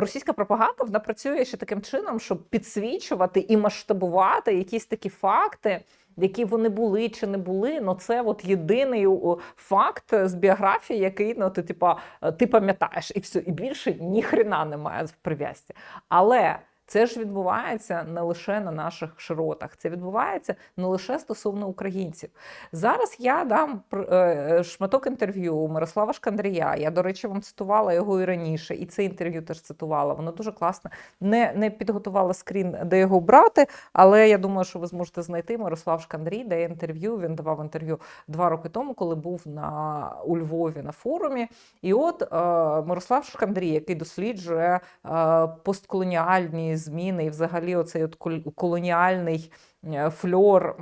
російська пропаганда вона працює ще таким чином, щоб підсвічувати і масштабувати якісь такі факти. Які вони були чи не були, ну це от єдиний факт з біографії, який ну ти типа е, ти пам'ятаєш, і все, і більше ніхрена немає в прив'язці. Але це ж відбувається не лише на наших широтах, це відбувається не лише стосовно українців. Зараз я дам е, шматок інтерв'ю Мирослава Шкандрія. Я, до речі, вам цитувала його і раніше, і це інтерв'ю теж цитувала. Воно дуже класне. Не, не підготувала скрін, де його брати, але я думаю, що ви зможете знайти Мирослав Шкандрій, де інтерв'ю. Він давав інтерв'ю два роки тому, коли був на у Львові на форумі. І от е, Мирослав Шкандрій, який досліджує е, постколоніальні зміни, і взагалі оцей от колоніальний е, фльор,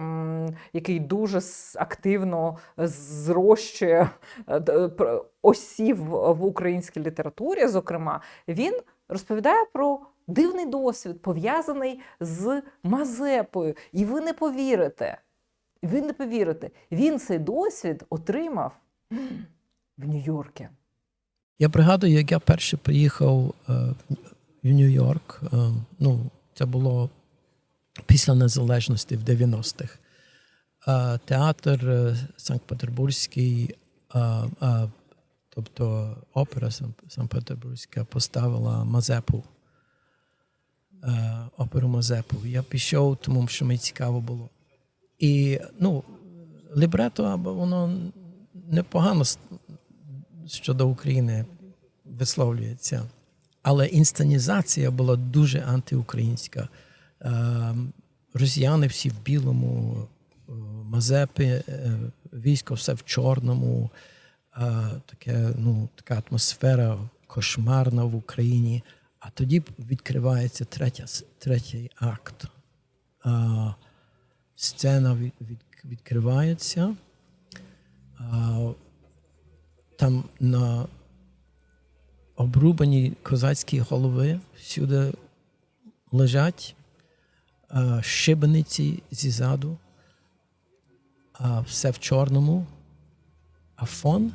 який дуже активно зрощує е, пр- осів в українській літературі, зокрема, він розповідає про дивний досвід, пов'язаний з Мазепою. І ви не повірите. Ви не повірите, він цей досвід отримав в Нью-Йорку. Я пригадую, як я перше приїхав е, в Нью-Йорк. Е, ну, це було після незалежності в 90-х. Е, театр е, Санкт-Петербурзький, тобто опера Санкт-Петербурзька поставила Мазепу. Оперу Мазепу. Я пішов, тому що мені цікаво було. І ну, лібрето, або воно непогано щодо України висловлюється. Але інсценізація була дуже антиукраїнська. Е, Росіяни всі в білому, е, Мазепи, е, військо все в чорному, таке, ну, така атмосфера кошмарна в Україні. А тоді відкривається третя, третій акт. Сцена від, від, відкривається. Там на обрубані козацькі голови всюди лежать е, шибениці зізаду, а все в чорному, а фон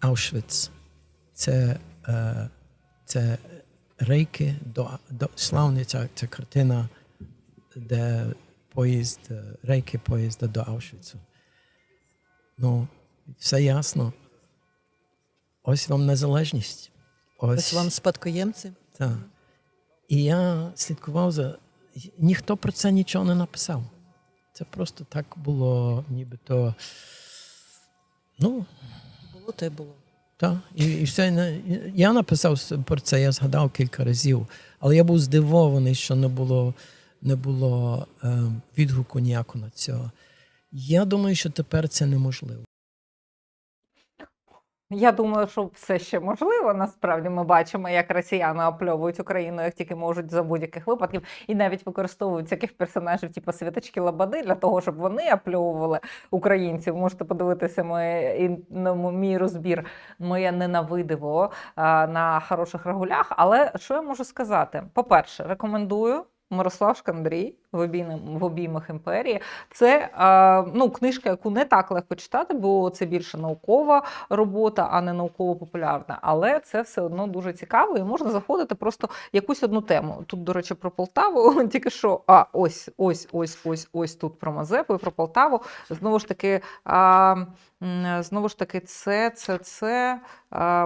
Аушвіц. Це, е, це рейки до, до славна ця, ця картина, де поїзд, е, рейки поїзда до Аушвіцу. Ну, все ясно. Ось вам незалежність. Ось вам спадкоємці. Так. І я слідкував за. Ніхто про це нічого не написав. Це просто так було, нібито. Ну, Було те було. так. І, і все. Я написав про це, я згадав кілька разів, але я був здивований, що не було, не було е, відгуку ніякого на цього. Я думаю, що тепер це неможливо. Я думаю, що все ще можливо. Насправді ми бачимо, як росіяни опльовують Україну, як тільки можуть за будь-яких випадків, і навіть використовують таких персонажів, типу Святочки Лободи, для того, щоб вони опльовували українців. Можете подивитися моє, ін- на мій розбір, моє ненавидиво на хороших регулях. Але що я можу сказати? По-перше, рекомендую. Мирослав Шкандрій в обіймах, в обіймах імперії. Це ну, книжка, яку не так легко читати, бо це більше наукова робота, а не науково-популярна. Але це все одно дуже цікаво, і можна заходити просто якусь одну тему. Тут, до речі, про Полтаву, тільки що а ось, ось, ось, ось, ось тут про Мазепу і про Полтаву. Знову ж таки, а, знову ж таки, це, це, це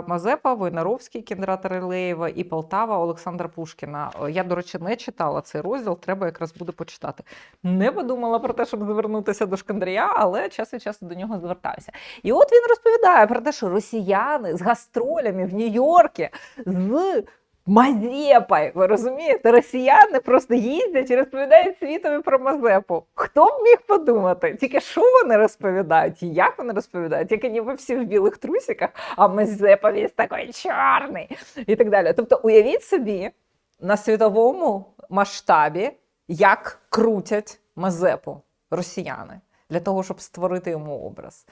Мазепа, Войнаровський, Кіндрата Релеєва і Полтава Олександра Пушкіна. Я, до речі, не читала цей розділ, треба якраз буде почитати. Не подумала про те, щоб звернутися до Шкандрія, але час від часу до нього звертаюся. І от він розповідає про те, що росіяни з гастролями в Нью-Йоркі з Мазепою, ви розумієте, росіяни просто їздять і розповідають світові про Мазепу. Хто б міг подумати? Тільки що вони розповідають, і як вони розповідають, як ніби всі в білих трусиках, а Мазепа весь такий чорний і так далі. Тобто, уявіть собі на світовому масштабі, як крутять Мазепу росіяни для того, щоб створити йому образ.